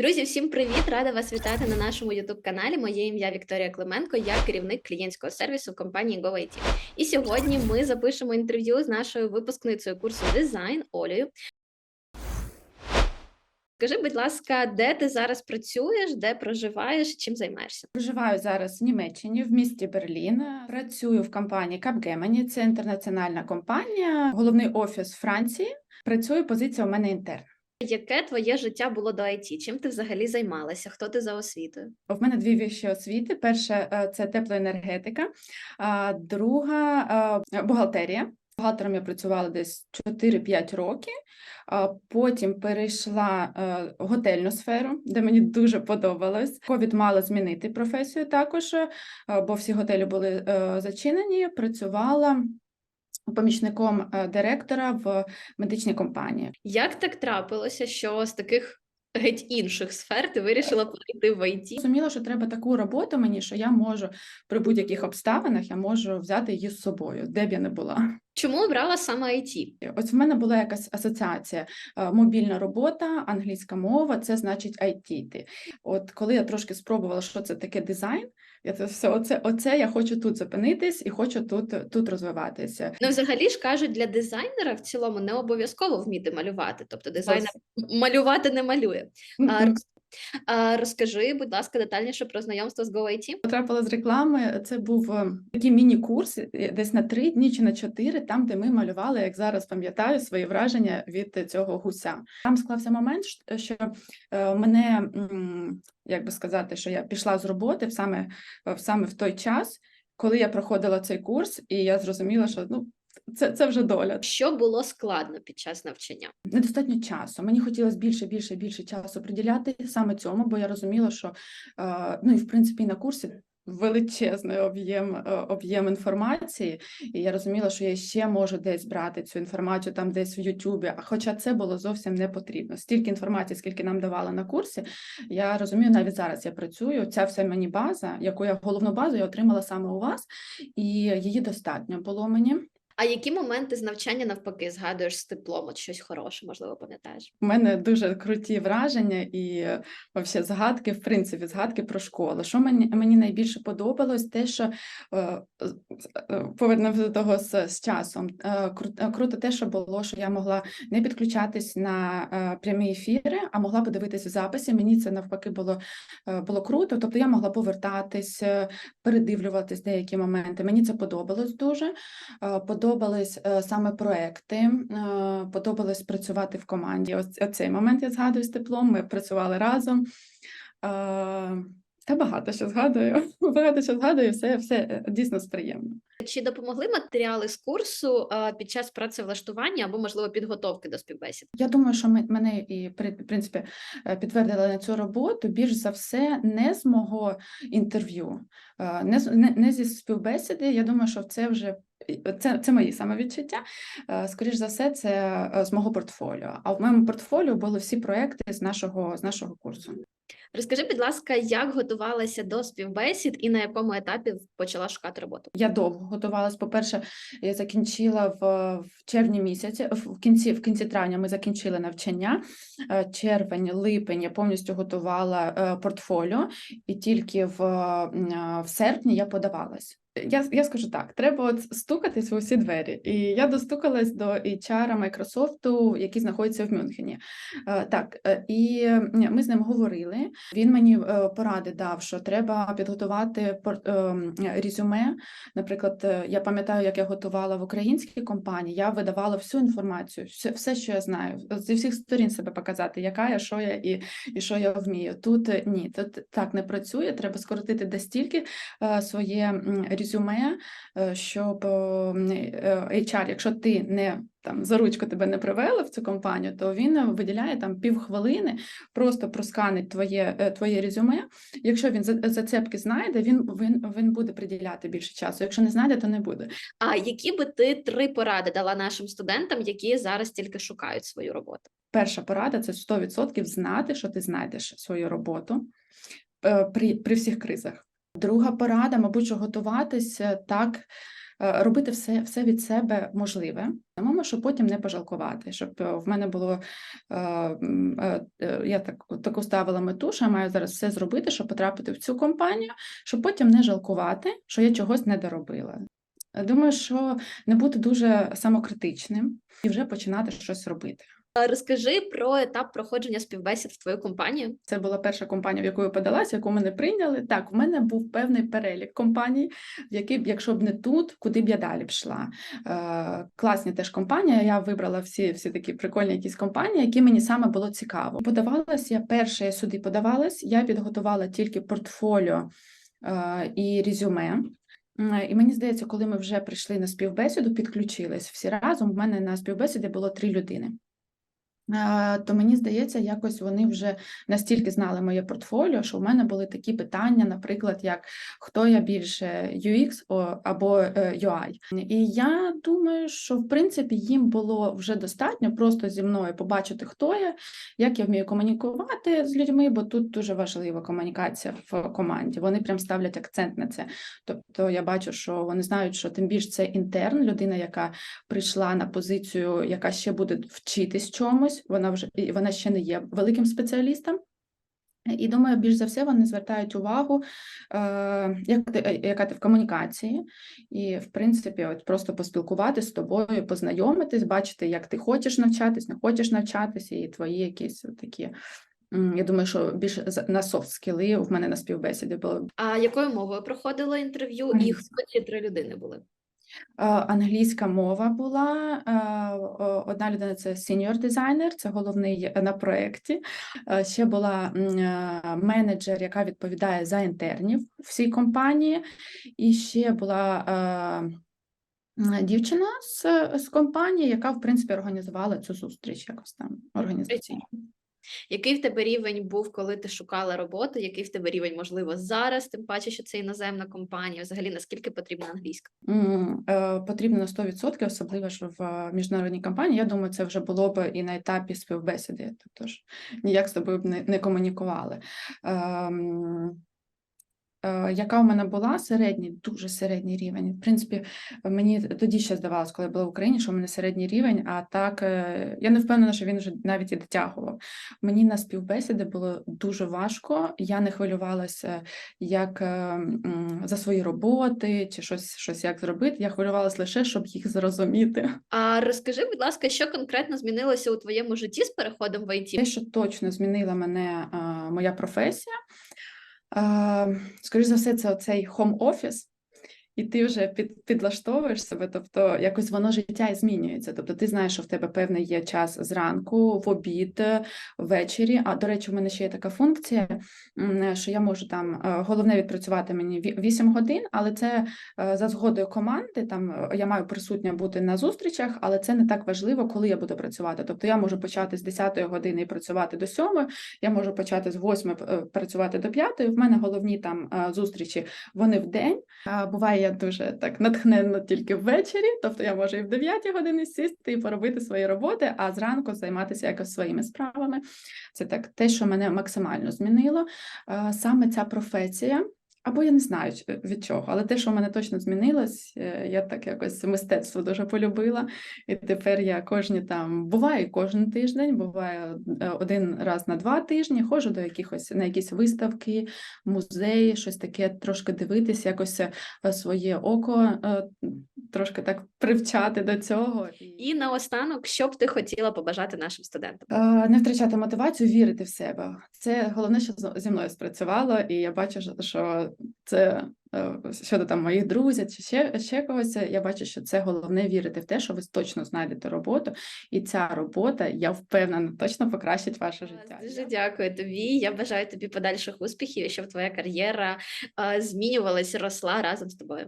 Друзі, всім привіт! Рада вас вітати на нашому youtube каналі. Моє ім'я Вікторія Клименко, я керівник клієнтського сервісу компанії GoIT. І сьогодні ми запишемо інтерв'ю з нашою випускницею курсу дизайн Олею. Скажи, будь ласка, де ти зараз працюєш, де проживаєш, чим займаєшся? Проживаю зараз в Німеччині, в місті Берлін. Працюю в компанії Capgemini, це інтернаціональна компанія, головний офіс Франції. Працюю позиція у мене інтерн. Яке твоє життя було до IT? Чим ти взагалі займалася? Хто ти за освітою? В мене дві вищі освіти. Перша е, це теплоенергетика, друга е, бухгалтерія. Бухгалтером я працювала десь 4-5 років. Потім перейшла е, в готельну сферу, де мені дуже подобалось. Ковід мало змінити професію також, бо всі готелі були зачинені. Працювала помічником е, директора в медичній компанії. Як так трапилося, що з таких геть інших сфер ти вирішила перейти в IT? Зрозуміло, що треба таку роботу мені, що я можу при будь-яких обставинах я можу взяти її з собою, де б я не була. Чому обрала саме IT? Ось в мене була якась асоціація е, мобільна робота, англійська мова, це значить IT. От коли я трошки спробувала, що це таке дизайн, я це все, оце, оце я хочу тут зупинитись і хочу тут, тут розвиватися. Ну, взагалі ж кажуть, для дизайнера в цілому не обов'язково вміти малювати. Тобто дизайнер малювати не малює. А, розкажи, будь ласка, детальніше про знайомство з GoIT. Потрапила з реклами. Це був е, такий міні-курс, е, десь на три дні чи на чотири, там, де ми малювали, як зараз пам'ятаю, свої враження від цього гуся. Там склався момент, що е, мене, як би сказати, що я пішла з роботи саме, саме в той час, коли я проходила цей курс, і я зрозуміла, що ну. Це, це вже доля. Що було складно під час навчання? Недостатньо часу. Мені хотілося більше, більше, більше часу приділяти саме цьому, бо я розуміла, що е, ну і в принципі на курсі величезний об'єм е, об'єм інформації, і я розуміла, що я ще можу десь брати цю інформацію там десь в Ютубі. А хоча це було зовсім не потрібно. Стільки інформації, скільки нам давали на курсі, я розумію, навіть зараз я працюю. Ця вся мені база, яку я головну базу я отримала саме у вас, і її достатньо було мені. А які моменти з навчання навпаки згадуєш з теплом? От щось хороше, можливо, пам'ятаєш? У мене дуже круті враження і вообще згадки, в принципі, згадки про школу. Що мені, мені найбільше подобалось, те, що е, е, повернемося до того з, з часом. Е, кру- круто те, що було, що я могла не підключатись на прямі ефіри, а могла подивитись в записі. Мені це навпаки було, було круто. Тобто я могла повертатись, передивлюватись деякі моменти. Мені це подобалось дуже. Е, Подобались е, саме проекти, е, подобалось працювати в команді. Ось цей момент я згадую з теплом. Ми працювали разом. Е, Та багато що згадую. Багато що згадую, все, все дійсно приємно. Чи допомогли матеріали з курсу під час працевлаштування або, можливо, підготовки до співбесід? Я думаю, що ми- мене і в принципі е, підтвердили на цю роботу більш за все не з мого інтерв'ю, е, не, з- не, не зі співбесіди. Я думаю, що це вже це, це мої самовідчуття. Е, Скоріш за все, це з мого портфоліо. А в моєму портфоліо були всі проекти з нашого з нашого курсу. Розкажи, будь ласка, як готувалася до співбесід і на якому етапі почала шукати роботу? Я довго готувалась. По-перше, я закінчила в, в червні місяці, в кінці, в кінці травня ми закінчили навчання. Е, Червень, липень я повністю готувала е, портфоліо, і тільки в, е, в серпні я подавалась. Я, я скажу так: треба от стукатись в усі двері. І я достукалась до HR Майкрософту, який знаходиться в Мюнхені. Е, Так, е, і ми з ним говорили. Він мені е, поради дав, що треба підготувати резюме. Наприклад, я пам'ятаю, як я готувала в українській компанії, я видавала всю інформацію, все, все, що я знаю, зі всіх сторін себе показати, яка я, що я і, і що я вмію. Тут ні, тут так не працює. Треба скоротити настільки е, своє м, резюме, е, щоб е, е, HR, якщо ти не там за ручку тебе не привели в цю компанію, то він виділяє там півхвилини, просто просканить твоє, твоє резюме. Якщо він за- зацепки знайде, він, він, він буде приділяти більше часу. Якщо не знайде, то не буде. А які би ти три поради дала нашим студентам, які зараз тільки шукають свою роботу? Перша порада це 100% знати, що ти знайдеш свою роботу при, при всіх кризах. Друга порада, мабуть, що готуватися так, е, робити все, все від себе можливе, самому, щоб потім не пожалкувати, щоб е, в мене було е, я так таку ставила мету, що я маю зараз все зробити, щоб потрапити в цю компанію, щоб потім не жалкувати, що я чогось не доробила. Думаю, що не бути дуже самокритичним і вже починати щось робити. А Розкажи про етап проходження співбесід в твою компанію. Це була перша компанія, в яку я подалася, яку мене прийняли. Так, в мене був певний перелік компаній, в які якщо б не тут, куди б я далі пішла. Е, класні теж компанії. Я вибрала всі, всі такі прикольні якісь компанії, які мені саме було цікаво. Подавалась я перше, я сюди подавалась. Я підготувала тільки портфоліо е, і резюме. І мені здається, коли ми вже прийшли на співбесіду, підключились всі разом. У мене на співбесіді було три людини. Е, То мені здається, якось вони вже настільки знали моє портфоліо, що в мене були такі питання, наприклад, як хто я більше UX або е, UI. І я думаю, що в принципі їм було вже достатньо просто зі мною побачити, хто я, як я вмію комунікувати з людьми, бо тут дуже важлива комунікація в команді. Вони прям ставлять акцент на це. Тобто я бачу, що вони знають, що тим більше це інтерн, людина, яка прийшла на позицію, яка ще буде вчитись чомусь. Вона вже і вона ще не є великим спеціалістом. І думаю, більш за все вони звертають увагу, е, як ти, е, яка ти в комунікації, і в принципі, от просто поспілкуватися з тобою, познайомитись, бачити, як ти хочеш навчатись, не хочеш навчатися, і твої якісь такі. Я думаю, що більше на софт скіли в мене на співбесіді було А якою мовою проходило інтерв'ю, і хто ці три людини були? Е, Англійська мова була. е, Одна людина це senior дизайнер, це головний на проєкті. Е, Ще була е, менеджер, яка відповідає за інтернів в цій компанії. І ще була е, дівчина з, з компанії, яка, в принципі, організувала цю зустріч якось там організаційно. Який в тебе рівень був, коли ти шукала роботу? Який в тебе рівень, можливо, зараз, тим паче, що це іноземна компанія? Взагалі, наскільки потрібна англійська? Mm, е, Потрібно на 100%, особливо ж в е, міжнародній компанії. Я думаю, це вже було б і на етапі співбесіди, тобто ж ніяк з тобою б не, не комунікували. Е, Яка у мене була середній, дуже середній рівень. В принципі, мені тоді ще здавалось, коли я була в Україні, що в мене середній рівень, а так е, я не впевнена, що він вже навіть і дотягував. Мені на співбесіди було дуже важко. Я не хвилювалася як е, за свої роботи чи щось, щось як зробити. Я хвилювалася лише, щоб їх зрозуміти. А розкажи, будь ласка, що конкретно змінилося у твоєму житті з переходом в Те, що точно змінила мене моя професія. А, скоріш за все, це оцей хом-офіс, і ти вже під, підлаштовуєш себе, тобто якось воно життя і змінюється. Тобто ти знаєш, що в тебе певний є час зранку, в обід, е, ввечері. А до речі, у мене ще є така функція, що я можу там е, головне відпрацювати мені ві- 8 годин, але це е, за згодою команди. Там е, я маю присутня бути на зустрічах, але це не так важливо, коли я буду працювати. Тобто я можу почати з 10 години і працювати до 7, я можу почати з 8 е, працювати до 5. В мене головні там е, зустрічі вони в день. Буває я дуже так натхненно тільки ввечері, тобто я можу і в 9 години сісти і поробити свої роботи, а зранку займатися якось своїми справами. Це так те, що мене максимально змінило. Е, Саме ця професія. Або я не знаю від чого, але те, що в мене точно змінилось, е, я так якось мистецтво дуже полюбила. І тепер я кожні там буває кожен тиждень, буває е, один раз на два тижні, ходжу до якихось на якісь виставки, музеї, щось таке, трошки дивитись, якось е, своє око е, трошки так привчати до цього. І наостанок, що б ти хотіла побажати нашим студентам? Е, Не втрачати мотивацію, вірити в себе. Це головне, що зі мною спрацювало, і я бачу, що- це е, щодо там моїх друзів чи ще, ще когось. Я бачу, що це головне вірити в те, що ви точно знайдете роботу, і ця робота, я впевнена, точно покращить ваше життя. Дуже дякую тобі. Я бажаю тобі подальших успіхів, щоб твоя кар'єра е, змінювалась, росла разом з тобою.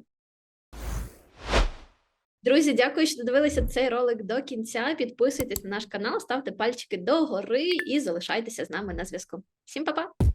Друзі, дякую, що додивилися цей ролик до кінця. Підписуйтесь на наш канал, ставте пальчики догори і залишайтеся з нами на зв'язку. Всім па-па!